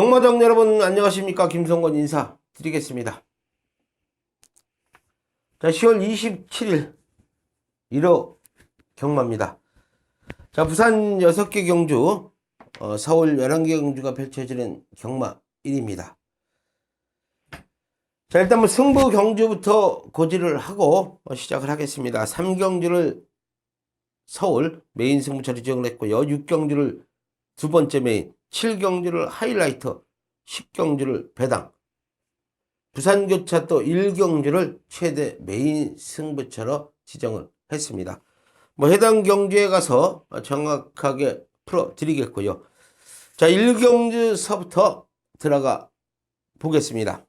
경마장 여러분 안녕하십니까 김성건 인사 드리겠습니다. 자 10월 27일 1호 경마입니다. 자 부산 6개 경주 어, 서울 11개 경주가 펼쳐지는 경마 1입니다. 자 일단 뭐 승부 경주부터 고지를 하고 어, 시작을 하겠습니다. 3경주를 서울 메인 승부처로 지정을 했고요. 6경주를 두 번째 메인 7경주를 하이라이터, 10경주를 배당, 부산교차 또 1경주를 최대 메인 승부처로 지정을 했습니다. 뭐 해당 경주에 가서 정확하게 풀어드리겠고요. 자, 1경주서부터 들어가 보겠습니다.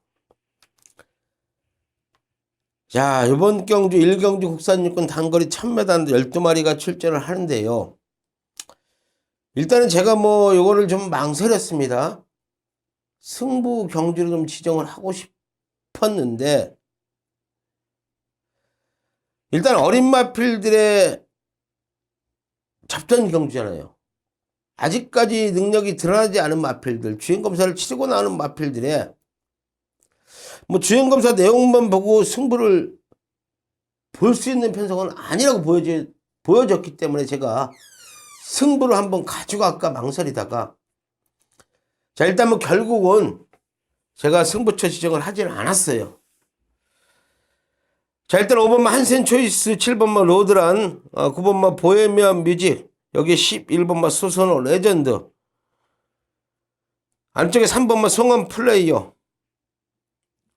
자, 이번 경주 1경주 국산육군 단거리 1000m 12마리가 출전을 하는데요. 일단은 제가 뭐 요거를 좀 망설였습니다. 승부 경주를 좀 지정을 하고 싶었는데 일단 어린 마필들의 접전 경주잖아요. 아직까지 능력이 드러나지 않은 마필들, 주행 검사를 치르고 나오는 마필들의 뭐 주행 검사 내용만 보고 승부를 볼 수 있는 편성은 아니라고 보여져, 보여졌기 때문에 제가 승부를 한번 가져갈까 망설이다가 자 일단 뭐 결국은 제가 승부처 지정을 하지는 않았어요. 자 일단 5번마 한센 초이스 7번마 로드란 어, 9번마 보헤미안 뮤직 여기 11번마 소선호 레전드 안쪽에 3번마 송원 플레이어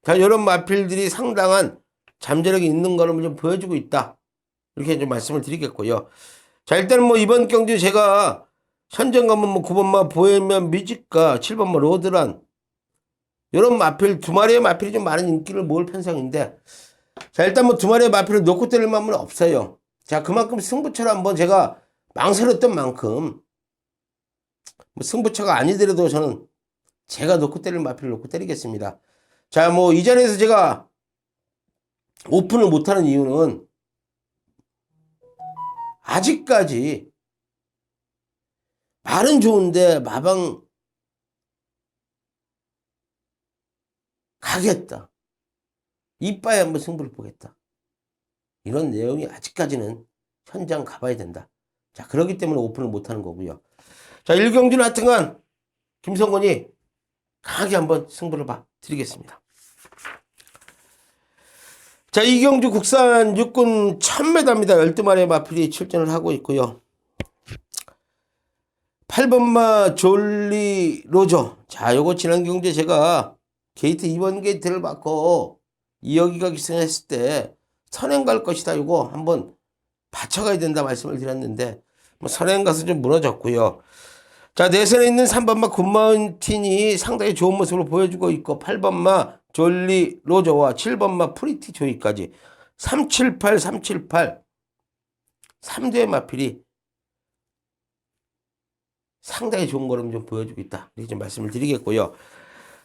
자 이런 마필들이 상당한 잠재력이 있는 거를 좀 보여주고 있다 이렇게 좀 말씀을 드리겠고요. 자, 일단은 뭐 이번 경주 제가 현장 가면 뭐 9번마 보헤미안 뮤직과 7번마 로드란 이런 마필 두 마리의 마필이 좀 많은 인기를 모을 편성인데 자 일단 뭐 두 마리의 마필을 놓고 때릴 마음은 없어요. 자 그만큼 승부처를 한번 제가 망설였던 만큼 뭐 승부처가 아니더라도 저는 제가 놓고 때릴 마필을 놓고 때리겠습니다. 자 뭐 이 자리에서 제가 오픈을 못하는 이유는 아직까지 말은 좋은데 마방 가겠다. 이빠에 한번 승부를 보겠다. 이런 내용이 아직까지는 현장 가봐야 된다. 자, 그렇기 때문에 오픈을 못하는 거고요. 자, 1경주는 하여튼간 김성건이 강하게 한번 승부를 봐 드리겠습니다. 자, 이경주 국산 육군 1000m입니다. 12마리의 마필이 출전을 하고 있고요. 8번마 졸리 로저. 자, 요거 지난 경주에 제가 게이트 2번 게이트를 받고 이여기가 기승했을 때 선행 갈 것이다. 요거 한번 받쳐가야 된다 말씀을 드렸는데 뭐 선행 가서 좀 무너졌고요. 자, 내선에 있는 3번마 굿마운틴이 상당히 좋은 모습을 보여주고 있고 8번마 졸리 로저와 7번마 프리티 조이까지 378, 378 3대의 마필이 상당히 좋은 걸음 좀 보여주고 있다. 이렇게 좀 말씀을 드리겠고요.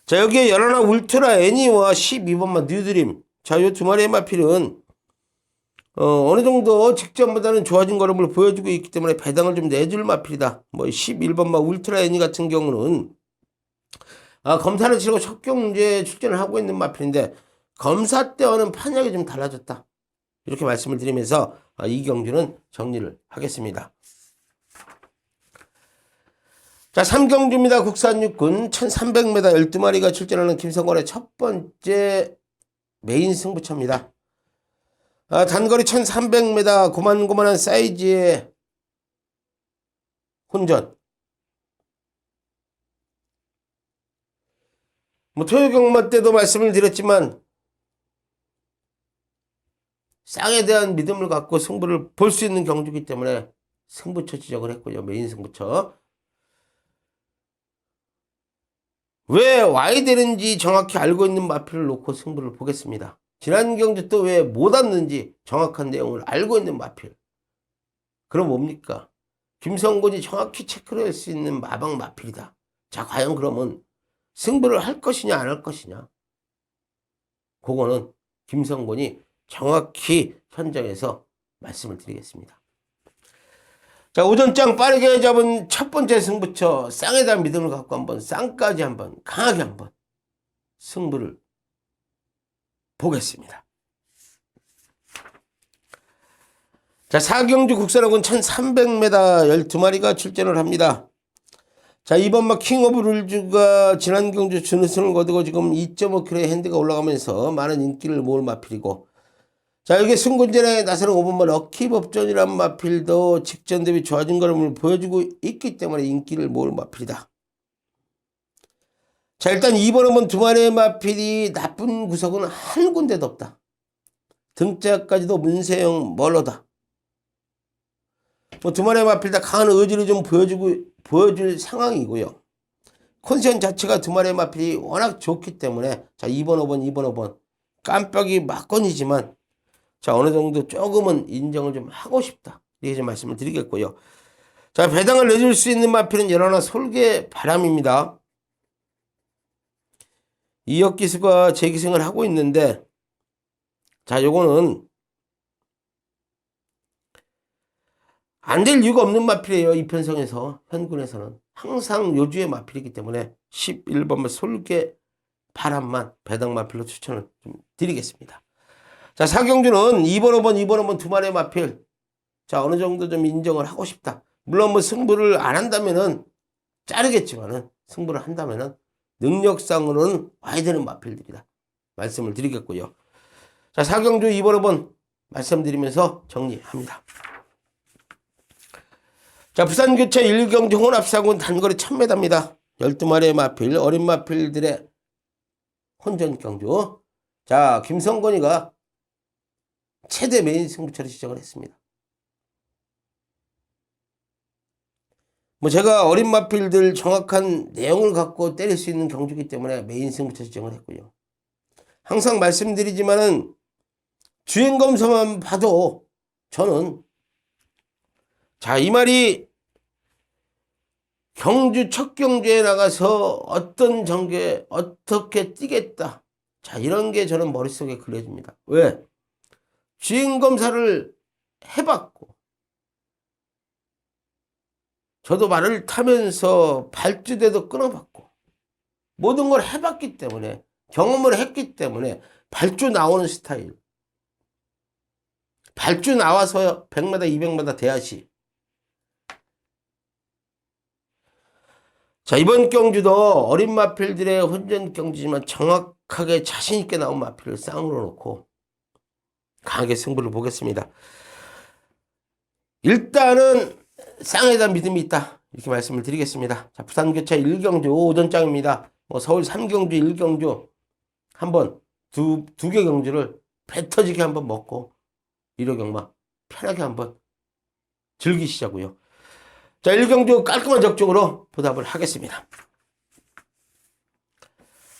자, 여기에 열하나 울트라 애니와 12번마 뉴드림. 자, 이두 마리의 마필은 어, 어느 정도 직전보다는 좋아진 걸음을 보여주고 있기 때문에 배당을 좀 내줄 마필이다. 뭐 11번마 울트라 애니 같은 경우는 아, 검사를 치르고 첫 경주에 출전을 하고 있는 마필인데 검사 때와는 판약이 좀 달라졌다. 이렇게 말씀을 드리면서 아, 이 경주는 정리를 하겠습니다. 자, 3경주입니다. 국산 육군 1300m 12마리가 출전하는 김성건의 첫 번째 메인 승부처입니다. 아, 단거리 1300m 고만고만한 사이즈의 혼전. 뭐 토요 경마 때도 말씀을 드렸지만 쌍에 대한 믿음을 갖고 승부를 볼 수 있는 경주기 때문에 승부처 지적을 했고요. 메인 승부처. 왜 와야 되는지 정확히 알고 있는 마필을 놓고 승부를 보겠습니다. 지난 경주 또왜못 왔는지 정확한 내용을 알고 있는 마필. 그럼 뭡니까? 김성곤이 정확히 체크를 할 수 있는 마방 마필이다. 자, 과연 그러면 승부를 할 것이냐 안 할 것이냐 그거는 김성곤이 정확히 현장에서 말씀을 드리겠습니다. 자, 오전장 빠르게 잡은 첫 번째 승부처 쌍에다 믿음을 갖고 한번 쌍까지 한번 강하게 한번 승부를 보겠습니다. 자, 사경주 국산학원 1300m 12마리가 출전을 합니다. 자, 이번 막 킹 오브 룰즈가 지난 경주 준우승을 거두고 지금 2.5kg의 핸드가 올라가면서 많은 인기를 모을 마필이고 자, 여기 승군전에 나서는 5번만 럭키법전이란 마필도 직전 대비 좋아진 걸음을 보여주고 있기 때문에 인기를 모을 마필이다. 자, 일단 2번 홈은 두 마리의 마필이 나쁜 구석은 한 군데도 없다. 등짝까지도 문세영 멀러다. 뭐두 마리의 마필 다 강한 의지를 좀 보여주고, 보여줄 상황이고요. 컨디션 자체가 두 마리의 마필이 워낙 좋기 때문에 자, 2번, 5번, 2번, 5번 깜빡이 막건이지만 자, 어느 정도 조금은 인정을 좀 하고 싶다. 이렇게 좀 말씀을 드리겠고요. 자, 배당을 내줄 수 있는 마필은 여러나 솔개 바람입니다. 이역 기수가 재기승을 하고 있는데, 자, 요거는 안 될 이유가 없는 마필이에요. 이 편성에서, 현군에서는. 항상 요주의 마필이기 때문에 11번 솔개 바람만 배당 마필로 추천을 좀 드리겠습니다. 자, 사경주는 2번, 5번, 2번, 5번 두 마리의 마필. 자, 어느 정도 좀 인정을 하고 싶다. 물론 뭐 승부를 안 한다면은 자르겠지만은 승부를 한다면은 능력상으로는 와야 되는 마필들이다. 말씀을 드리겠고요. 자, 사경주 2번, 5번 말씀드리면서 정리합니다. 자, 부산교체 1경주 혼합사군 단거리 1000m입니다. 12마리의 마필, 어린 마필들의 혼전 경주. 자, 김성건이가 최대 메인 승부처를 시작을 했습니다. 뭐 제가 어린 마필들 정확한 내용을 갖고 때릴 수 있는 경주기 때문에 메인 승부처 지정을 했고요. 항상 말씀드리지만은 주행 검사만 봐도 저는 자, 이 말이 경주 첫 경주에 나가서 어떤 전개 어떻게 뛰겠다. 자, 이런 게 저는 머릿속에 그려집니다. 왜? 주행 검사를 해봤고, 저도 말을 타면서 발주대도 끊어봤고, 모든 걸 해봤기 때문에, 경험을 했기 때문에, 발주 나오는 스타일. 발주 나와서 100m, 200m 대하시. 자, 이번 경주도 어린 마필들의 혼전 경주지만 정확하게 자신있게 나온 마필을 쌍으로 놓고, 강하게 승부를 보겠습니다. 일단은 쌍에다 믿음이 있다. 이렇게 말씀을 드리겠습니다. 자, 부산교차 1경주 오전장입니다. 뭐 서울 3경주 1경주 한번 두, 두 개 경주를 배 터지게 한번 먹고 1호 경마 편하게 한번 즐기시자고요. 자, 1경주 깔끔한 적중으로 보답을 하겠습니다.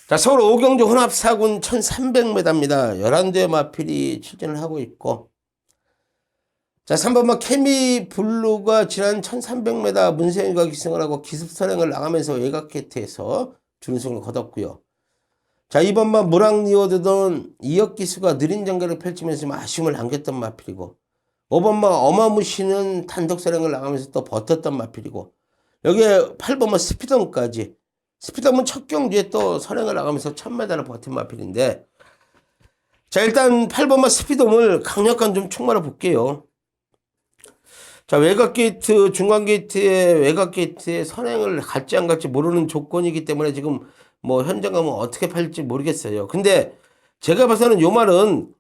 자, 서울 오경주 혼합사군 1300m입니다. 11대의 마필이 출전을 하고 있고, 자, 3번마 케미 블루가 지난 1300m 문세윤과 기승을 하고 기습 선행을 나가면서 외곽게트에서 준승을 거뒀고요. 자, 2번마 무랑리오드던 이역 기수가 느린 전개를 펼치면서 좀 아쉬움을 남겼던 마필이고, 5번마 어마무시는 단독 선행을 나가면서 또 버텼던 마필이고, 여기에 8번마 스피던까지 스피드업은 첫 경주에 또 선행을 나가면서 1000m를 버틴 마필인데 자 일단 8번마 스피드업을 강력한 좀 충만을 볼게요. 자 외곽 게이트 중간 게이트의 외곽 게이트에 선행을 갈지 안 갈지 모르는 조건이기 때문에 지금 뭐 현장 가면 어떻게 팔지 모르겠어요. 근데 제가 봐서는 요 말은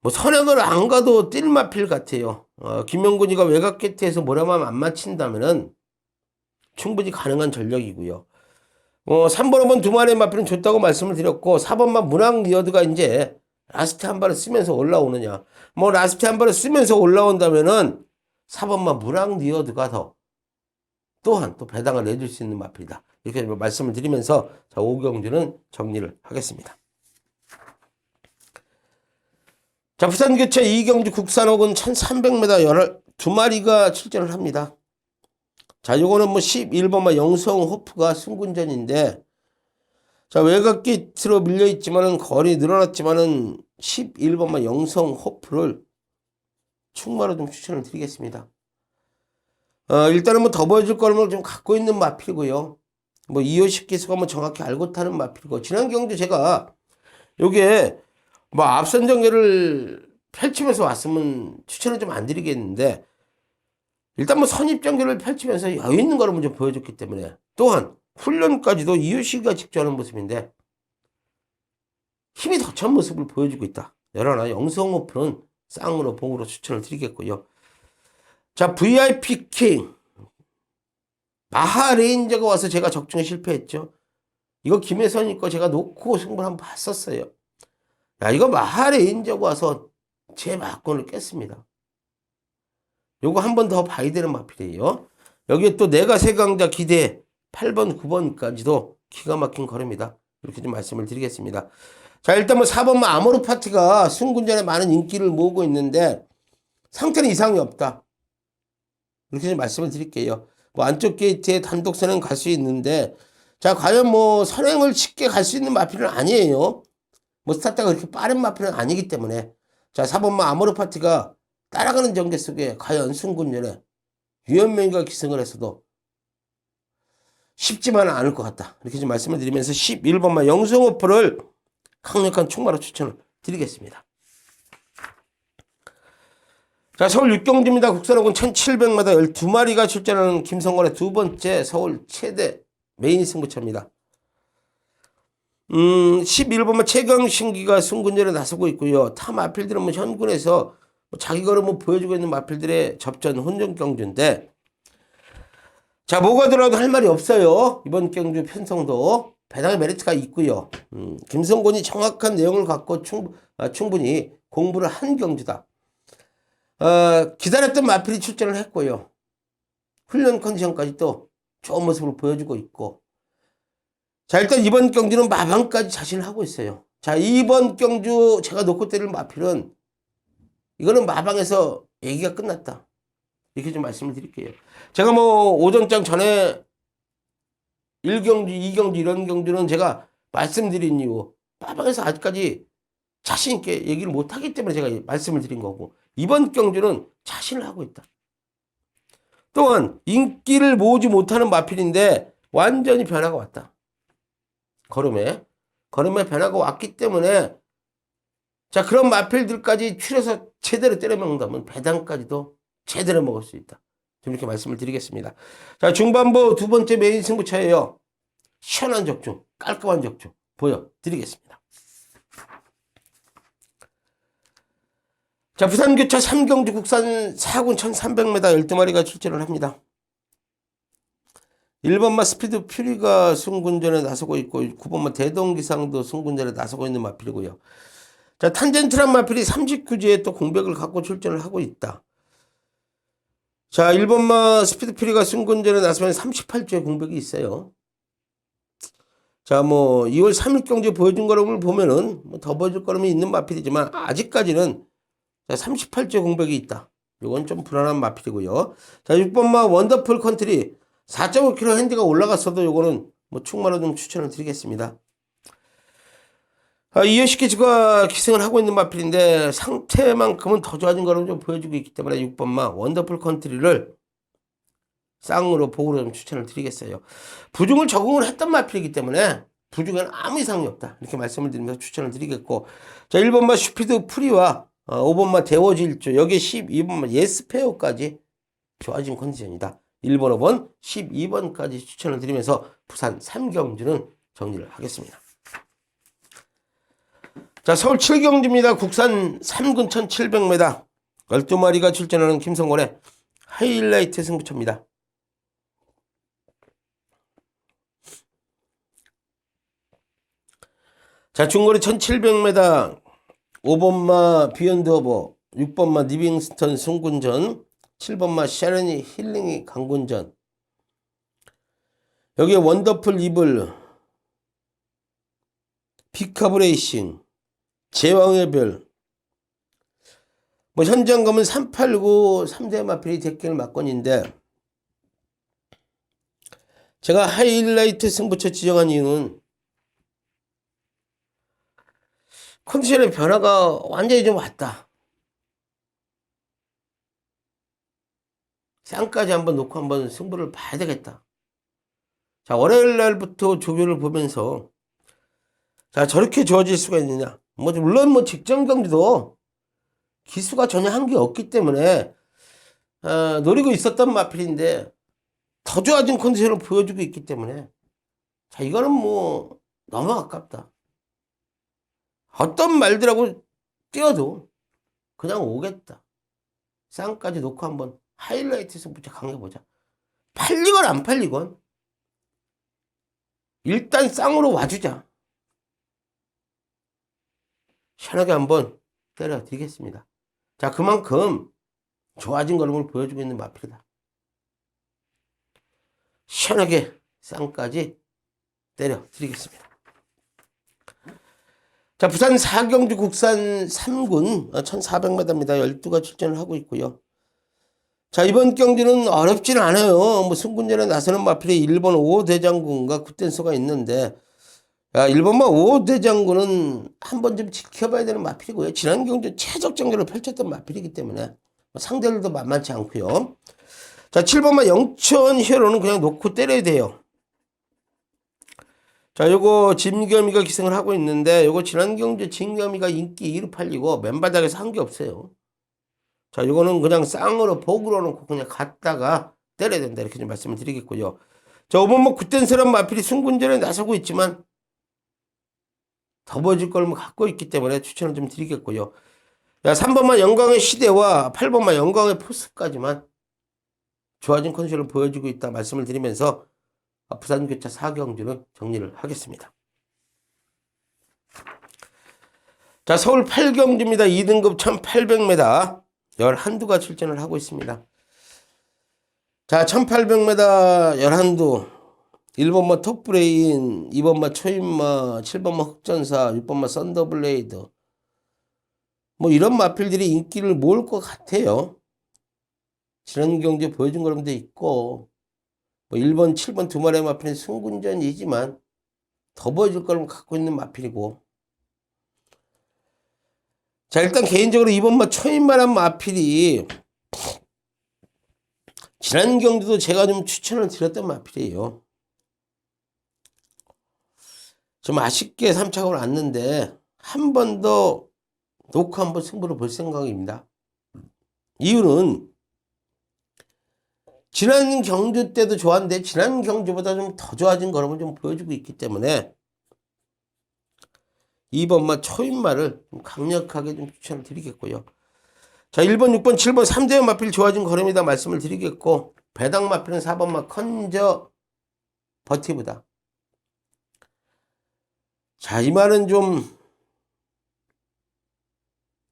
뭐 선행을 안 가도 뛸 마필 같아요. 어, 김명군이가 외곽 게이트에서 뭐라만 안 맞힌다면은 충분히 가능한 전력이고요. 어, 3번, 5번 두 마리의 마필은 좋다고 말씀을 드렸고, 4번만 문학 리어드가 이제 라스트 한 발을 쓰면서 올라오느냐. 뭐, 라스트 한 발을 쓰면서 올라온다면은 4번만 문학 리어드가 더 또한 또 배당을 내줄 수 있는 마필이다. 이렇게 말씀을 드리면서 자, 오경주는 정리를 하겠습니다. 자, 부산교체 이경주 국산옥은 1300m 12마리가 출전을 합니다. 자, 요거는 뭐 11번만 영성 호프가 승군전인데, 자, 외곽 게이트로 밀려있지만은 거리 늘어났지만은 11번만 영성 호프를 충마로 좀 추천을 드리겠습니다. 어, 일단은 뭐 더 보여줄 거를 좀 갖고 있는 마필이고요. 뭐 이호식 기수가 뭐 정확히 알고 타는 마필이고 지난 경주 제가 요게 뭐 앞선 전개를 펼치면서 왔으면 추천을 좀 안 드리겠는데 일단 뭐 선입 전개를 펼치면서 여유 있는 먼저 보여줬기 때문에 또한 훈련까지도 이호식이가 직조하는 모습인데 힘이 더 찬 모습을 보여주고 있다. 열하나 영성오프는 쌍으로 봉으로 추천을 드리겠고요. 자, VIP 킹. 마하 레인저가 와서 제가 적중에 실패했죠. 이거 김혜선이 거 제가 놓고 승부를 한번 봤었어요. 야, 이거 마하 레인저가 와서 제 막권을 깼습니다. 요거 한 번 더 봐야 되는 마필이에요. 여기에 또 내가 세강자 기대 8번, 9번까지도 기가 막힌 걸음이다. 이렇게 좀 말씀을 드리겠습니다. 자, 일단 뭐 4번만 아모르 파티가 순군전에 많은 인기를 모으고 있는데 상태는 이상이 없다. 이렇게 좀 말씀을 드릴게요. 뭐 안쪽 게이트에 단독 선행 갈 수 있는데 자, 과연 뭐 선행을 쉽게 갈 수 있는 마필은 아니에요. 뭐 스타트가 그렇게 빠른 마필은 아니기 때문에 자, 4번만 아모르 파티가 따라가는 전개 속에 과연 순군전에 유현명이가 기승을 했어도 쉽지만은 않을 것 같다. 이렇게 좀 말씀을 드리면서 11번만 영성오프를 강력한 총마로 추천을 드리겠습니다. 자, 서울 육경주입니다. 국산호군 1700마다 12마리가 출전하는 김성건의 두 번째 서울 최대 메인 승부처입니다. 음, 11번만 최강신기가 승군전에 나서고 있고요. 타 마필들은 뭐 현군에서 뭐 자기 걸음 뭐 보여주고 있는 마필들의 접전 혼전 경주인데 자, 뭐가 들어도 할 말이 없어요. 이번 경주 편성도 배당의 메리트가 있고요. 음, 김성곤이 정확한 내용을 갖고 충, 아, 충분히 공부를 한 경주다. 어, 기다렸던 마필이 출전을 했고요. 훈련 컨디션까지 또 좋은 모습을 보여주고 있고. 자, 일단 이번 경주는 마방까지 자신을 하고 있어요. 자, 이번 경주 제가 놓고 때릴 마필은 이거는 마방에서 얘기가 끝났다. 이렇게 좀 말씀을 드릴게요. 제가 뭐 오전장 전에 1경주, 2경주 이런 경주는 제가 말씀드린 이유 마방에서 아직까지 자신 있게 얘기를 못 하기 때문에 제가 말씀을 드린 거고 이번 경주는 자신을 하고 있다. 또한 인기를 모으지 못하는 마필인데 완전히 변화가 왔다. 걸음에 걸음에 변화가 왔기 때문에 자 그런 마필들까지 추려서 제대로 때려 먹는다면 배당까지도 제대로 먹을 수 있다. 좀 이렇게 말씀을 드리겠습니다. 자 중반부 두 번째 메인 승부차예요. 시원한 적중, 깔끔한 적중 보여드리겠습니다. 자, 부산교차 삼경주 국산 4군 1300m 12마리가 출전을 합니다. 1번마 스피드 퓨리가 승군전에 나서고 있고 9번마 대동기상도 승군전에 나서고 있는 마필이고요. 자, 탄젠트란 마필이 39주에 또 공백을 갖고 출전을 하고 있다. 자, 1번마 스피드 퓨리가 승군전에 나서면 38주에 공백이 있어요. 자, 뭐 2월 3일 경제 보여준 거를 보면은 뭐 더 보여줄 거라면 있는 마필이지만 아직까지는 자, 38조 공백이 있다. 이건 좀 불안한 마필이고요. 자, 6번마 원더풀 컨트리 4.5kg 핸디가 올라갔어도 이거는 뭐 충마로 좀 추천을 드리겠습니다. 아, 이어시키즈가 기승을 하고 있는 마필인데 상태만큼은 더 좋아진 거를 좀 보여주고 있기 때문에 6번마 원더풀 컨트리를 쌍으로 보고로 좀 추천을 드리겠어요. 부중을 적응을 했던 마필이기 때문에 부중에는 아무 이상이 없다. 이렇게 말씀을 드리면서 추천을 드리겠고 자 1번마 슈피드 프리와 어, 5번마 대워질조 여기 12번마 예스페어까지 좋아진 컨디션이다. 1번, 5번, 12번까지 추천을 드리면서 부산 3경주는 정리를 하겠습니다. 자, 서울 7경주입니다. 국산 3군 1700m 12마리가 출전하는 김성곤의 하이라이트 승부처입니다. 자, 중거리 1700m 5번마 비욘드 오버 6번마 리빙스턴 승군전 7번마 샤르니 힐링이 강군전 여기에 원더풀 이블 피카브레이싱 제왕의 별, 뭐 현장감은 389 3대 마필이 대결 막건인데 제가 하이라이트 승부처 지정한 이유는 컨디션의 변화가 완전히 좀 왔다. 쌍까지 한번 놓고 한번 승부를 봐야 되겠다. 자, 월요일 날부터 조교를 보면서 자, 저렇게 좋아질 수가 있느냐. 뭐, 물론 뭐 직전 경기도 기수가 전혀 한 게 없기 때문에 어, 노리고 있었던 마필인데 더 좋아진 컨디션을 보여주고 있기 때문에 자, 이거는 뭐 너무 아깝다. 어떤 말들하고 뛰어도 그냥 오겠다. 쌍까지 놓고 한번 하이라이트에서 무척 강해보자. 팔리건 안 팔리건 일단 쌍으로 와주자. 시원하게 한번 때려드리겠습니다. 자, 그만큼 좋아진 걸음을 보여주고 있는 마필이다. 시원하게 쌍까지 때려드리겠습니다. 자, 부산 사경주 국산 3군 1400m입니다. 12가 출전을 하고 있고요. 자, 이번 경기는 어렵진 않아요. 뭐 승군전에 나서는 마필이 일본 5대장군과 굿댄서가 있는데 야, 일본만 5대장군은 한 번 좀 지켜봐야 되는 마필이고요. 지난 경기 최적 경기를 펼쳤던 마필이기 때문에 뭐 상대들도 만만치 않고요. 자, 7번만 영천 히어로는 그냥 놓고 때려야 돼요. 자, 요거 진겸이가 기승을 하고 있는데 요거 지난 경주 진겸이가 인기 2로 팔리고 맨바닥에서 한 게 없어요. 자, 요거는 그냥 쌍으로 복으로 놓고 그냥 갔다가 때려야 된다 이렇게 좀 말씀을 드리겠고요. 자, 5번 뭐 굿댄스란 마필이 승군전에 나서고 있지만 더 보여줄 걸뭐 갖고 있기 때문에 추천을 좀 드리겠고요. 야, 3번만 영광의 시대와 8번만 영광의 포스까지만 좋아진 컨디션을 보여주고 있다 말씀을 드리면서 부산교차 4경주는 정리를 하겠습니다. 자, 서울 8경주입니다. 2등급 1800m 11두가 출전을 하고 있습니다. 자, 1800m 11두 1번마 톱브레인, 2번마 초인마, 7번마 흑전사, 6번마 썬더블레이드 뭐 이런 마필들이 인기를 모을 것 같아요. 지난 경기에 보여준 거람도 있고 뭐 1번, 7번 두 마리의 마필은 승군전이지만 더 보여줄 걸 갖고 있는 마필이고 자 일단 개인적으로 2번마 초인만한 마필이 지난 경기도 제가 좀 추천을 드렸던 마필이에요. 좀 아쉽게 3차적으로 왔는데 한 번 더 놓고 한 번 승부를 볼 생각입니다. 이유는 지난 경주 때도 좋았는데 지난 경주보다 좀 더 좋아진 걸음을 좀 보여주고 있기 때문에 2번마 초인마를 좀 강력하게 좀 추천을 드리겠고요. 자, 1번, 6번, 7번 3대 마필 좋아진 걸음이다 말씀을 드리겠고 배당 마필은 4번마 컨저 버티브다. 자, 이 말은 좀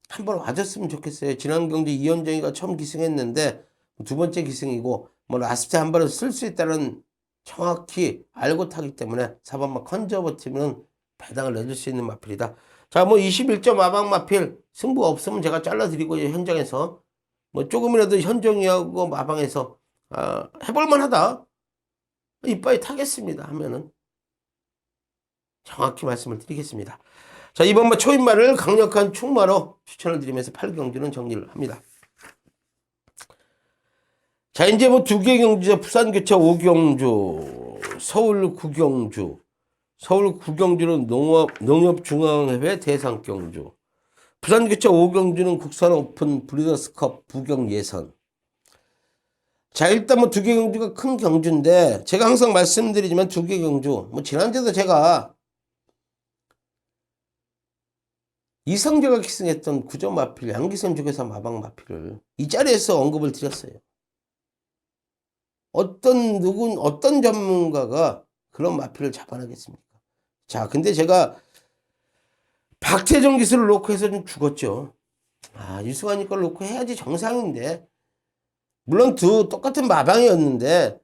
한번 와줬으면 좋겠어요. 지난 경주 이현정이가 처음 기승했는데 두 번째 기승이고 뭐 라스트 한 번을 쓸수 있다는 정확히 알고 타기 때문에 4번마 컨저 버티면 배당을 내줄 수 있는 마필이다. 자, 뭐 21점 마방 마필 승부 없으면 제가 잘라드리고요. 현장에서 뭐 조금이라도 현정이하고 마방에서 아, 해볼만하다. 이빠이 타겠습니다. 하면은 정확히 말씀을 드리겠습니다. 자, 이번 뭐 초인마를 강력한 충마로 추천을 드리면서 8경주는 정리를 합니다. 자, 이제 뭐 두 개 경주죠. 부산 교차 5경주, 서울 9경주, 서울 9경주는 농업, 농협중앙회회 대상 경주, 부산 교차 5경주는 국산 오픈 브리더스컵 부경 예선. 자, 일단 뭐 두 개 경주가 큰 경주인데, 제가 항상 말씀드리지만 두 개 경주, 뭐 지난주에도 제가 이성재가 기승했던 구점 마필, 양기선 주교사 마방 마필을 이 자리에서 언급을 드렸어요. 어떤 누군 어떤 전문가가 그런 마필을 잡아내겠습니까? 자, 근데 제가 박태정 기술을 놓고 해서 좀 죽었죠. 아, 유승환이 걸 놓고 해야지 정상인데. 물론 두 똑같은 마방이었는데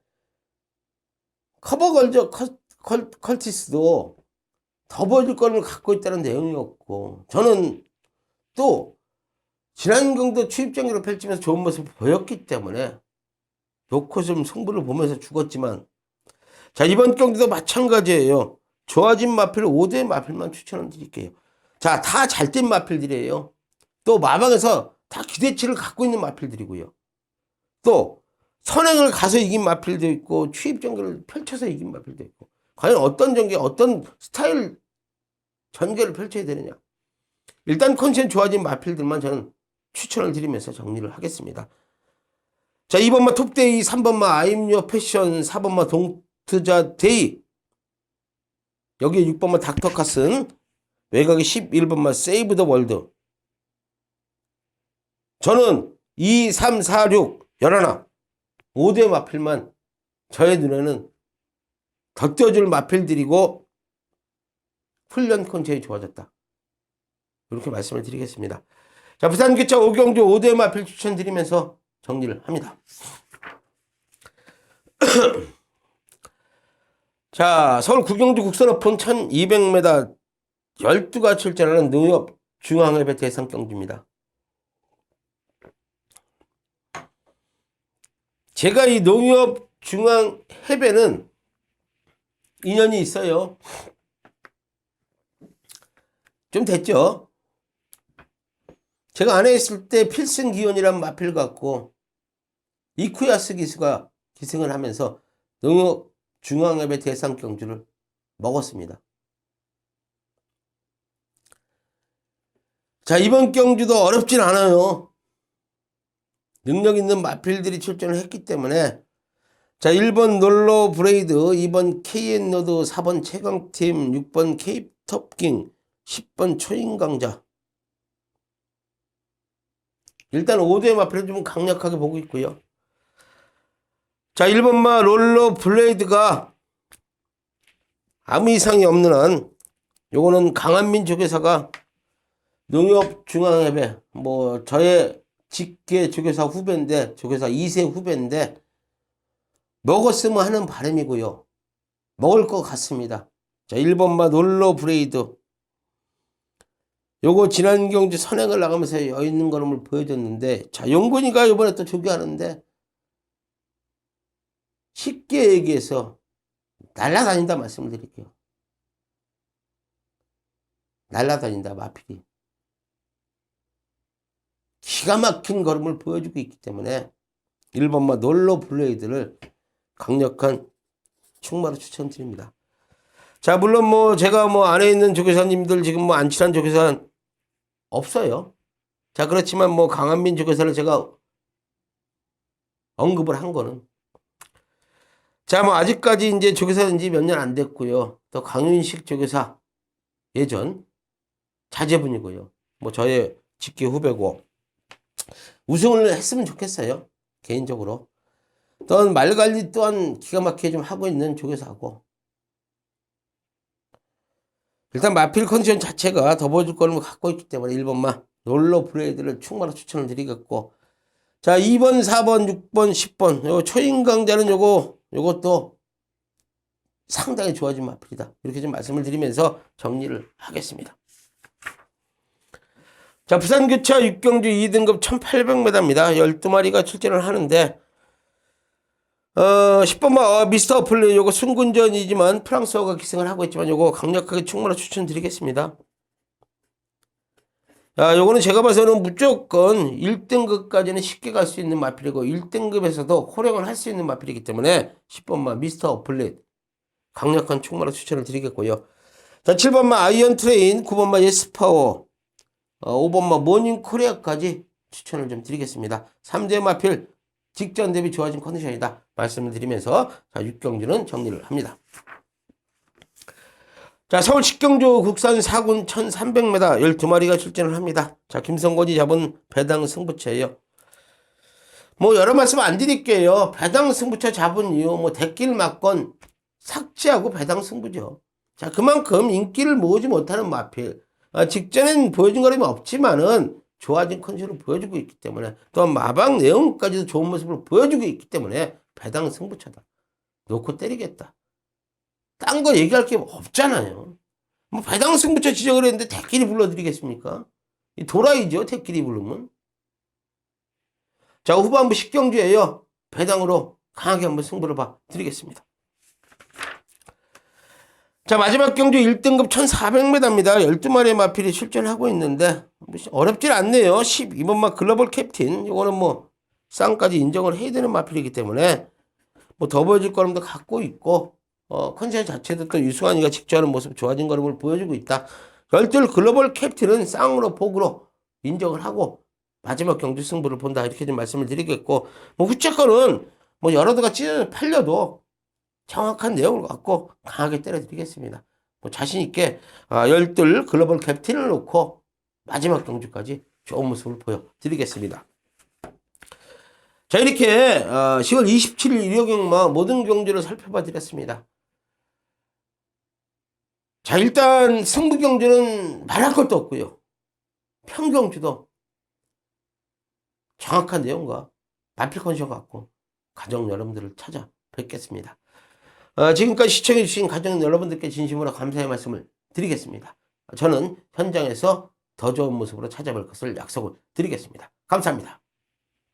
커버 걸저 컬, 컬티스도 더 보여줄 거를 갖고 있다는 내용이었고 저는 또 지난 경도 추입 경기로 펼치면서 좋은 모습을 보였기 때문에 놓고 좀 승부를 보면서 죽었지만 자 이번 경기도 마찬가지예요. 좋아진 마필 5대 마필만 추천을 드릴게요. 자 다잘뛴 마필들이에요. 또 마방에서 다 기대치를 갖고 있는 마필들이고요. 또 선행을 가서 이긴 마필도 있고 취입 전개를 펼쳐서 이긴 마필도 있고 과연 어떤 전개 어떤 스타일 전개를 펼쳐야 되느냐. 일단 컨디션 좋아진 마필들만 저는 추천을 드리면서 정리를 하겠습니다. 자 2번마 톱데이 3번마 아임요 패션 4번마 동트자 데이 여기에 6번마 닥터 카슨 외곽에 11번마 세이브 더 월드 저는 2, 3, 4, 6 11 5대 마필만 저의 눈에는 덧띄워줄 마필들이고 훈련 컨디션이 좋아졌다. 이렇게 말씀을 드리겠습니다. 자, 부산기차 오경주 5대 마필 추천드리면서 정리를 합니다. 자, 서울 구경주 국선 오픈 1200m 12가 출전하는 농협 중앙회배 대상 경주입니다. 제가 이 농협 중앙 해배는 인연이 있어요. 좀 됐죠? 제가 안에 있을 때 필승 기원이란 마필 갖고 이쿠야스 기수가 기승을 하면서 농협 중앙협의 대상 경주를 먹었습니다. 자, 이번 경주도 어렵진 않아요. 능력 있는 마필들이 출전을 했기 때문에 자 1번 놀러 브레이드 2번 KN 노드 4번 최강팀 6번 케이프톱킹 10번 초인강자. 일단 5대 마필을 좀 강력하게 보고 있고요. 자 1번마 롤러 블레이드가 아무 이상이 없는 한 요거는 강한민 조교사가 농협 중앙협회 뭐 저의 직계 조교사 후배인데 조교사 2세 후배인데 먹었으면 하는 바람이고요. 먹을 것 같습니다. 자 1번마 놀러 브레이드 요거 지난 경주 선행을 나가면서 여있는 걸음을 보여줬는데 자 용건이가 이번에 또 조교하는데 쉽게 얘기해서 날라다닌다 말씀을 드릴게요. 날라다닌다 마필이. 기가 막힌 걸음을 보여주고 있기 때문에 1번마 놀러 블레이드를 강력한 충마로 추천드립니다. 자, 물론 뭐 제가 뭐 안에 있는 조교사님들 지금 뭐 안 친한 조교사 없어요. 자, 그렇지만 뭐 강한민 조교사를 제가 언급을 한 거는 자, 뭐 아직까지 이제 조교사인 지몇 년 안 됐고요. 또 강윤식 조교사 예전 자제분이고요. 뭐 저의 직계 후배고 우승을 했으면 좋겠어요. 개인적으로. 또한 말 관리 또한 기가 막히게 좀 하고 있는 조교사고. 일단 마필 컨디션 자체가 더 보여줄 거를 갖고 있기 때문에 1번만 롤러 브레이드를 충분히 추천을 드리겠고. 자, 2번, 4번, 6번, 10번. 요 초인강자는 요거, 요것도 상당히 좋아진 마필이다. 이렇게 좀 말씀을 드리면서 정리를 하겠습니다. 자, 부산교차 6경주 2등급 1800m입니다. 12마리가 출전을 하는데, 어, 10번마 어, 미스터 플레이 요거 순군전이지만 프랑스어가 기승을 하고 있지만 요거 강력하게 충분히 추천드리겠습니다. 자, 요거는 제가 봐서는 무조건 1등급까지는 쉽게 갈 수 있는 마필이고 1등급에서도 호령을 할 수 있는 마필이기 때문에 10번마 미스터 플레이 강력한 충분히 추천을 드리겠고요. 자, 7번마 아이언 트레인, 9번마 예스파워, 어, 5번마 모닝 코리아까지 추천을 좀 드리겠습니다. 3대 마필 직전 대비 좋아진 컨디션이다. 말씀을 드리면서 자, 6경주는 정리를 합니다. 자, 서울 식경주 국산 사군 1300m 12마리가 출전을 합니다. 자, 김성곤이 잡은 배당 승부처예요. 뭐 여러 말씀 안 드릴게요. 배당 승부처 잡은 이유 뭐 대길 맞건 삭제하고 배당 승부죠. 자, 그만큼 인기를 모으지 못하는 마필. 아, 직전엔 보여준 거름이 없지만은 좋아진 컨디션을 보여주고 있기 때문에 또한 마방 내용까지도 좋은 모습을 보여주고 있기 때문에 배당 승부처다. 놓고 때리겠다. 딴 거 얘기할 게 없잖아요. 뭐 배당 승부처 지적을 했는데 대끼리 불러드리겠습니까? 이 도라이죠, 대끼리 부르면. 자, 후반부 식경주예요. 배당으로 강하게 한번 승부를 봐 드리겠습니다. 자, 마지막 경주 1등급 1400m입니다. 12마리의 마필이 출전하고 있는데, 어렵질 않네요. 12번마 글로벌 캡틴. 이거는 뭐, 쌍까지 인정을 해야 되는 마필이기 때문에 뭐 더 보여줄 걸음도 갖고 있고 어, 컨셉 자체도 또 유승환이가 직주하는 모습 좋아진 걸음을 보여주고 있다. 열둘 글로벌 캡틴은 쌍으로 복으로 인정을 하고 마지막 경주 승부를 본다 이렇게 좀 말씀을 드리겠고 뭐 거는 뭐 여러 대가 찢어 팔려도 정확한 내용을 갖고 강하게 때려드리겠습니다. 뭐 자신 있게 아, 열둘 글로벌 캡틴을 놓고 마지막 경주까지 좋은 모습을 보여드리겠습니다. 자 이렇게 어, 10월 27일 일요경마 모든 경주를 살펴봐 드렸습니다. 자 일단 승부 경주는 말할 것도 없고요. 평경주도 정확한 내용과 마필 컨디션 갖고 가정 여러분들을 찾아 뵙겠습니다. 어, 지금까지 시청해주신 가정 여러분들께 진심으로 감사의 말씀을 드리겠습니다. 저는 현장에서 더 좋은 모습으로 찾아뵐 것을 약속을 드리겠습니다. 감사합니다.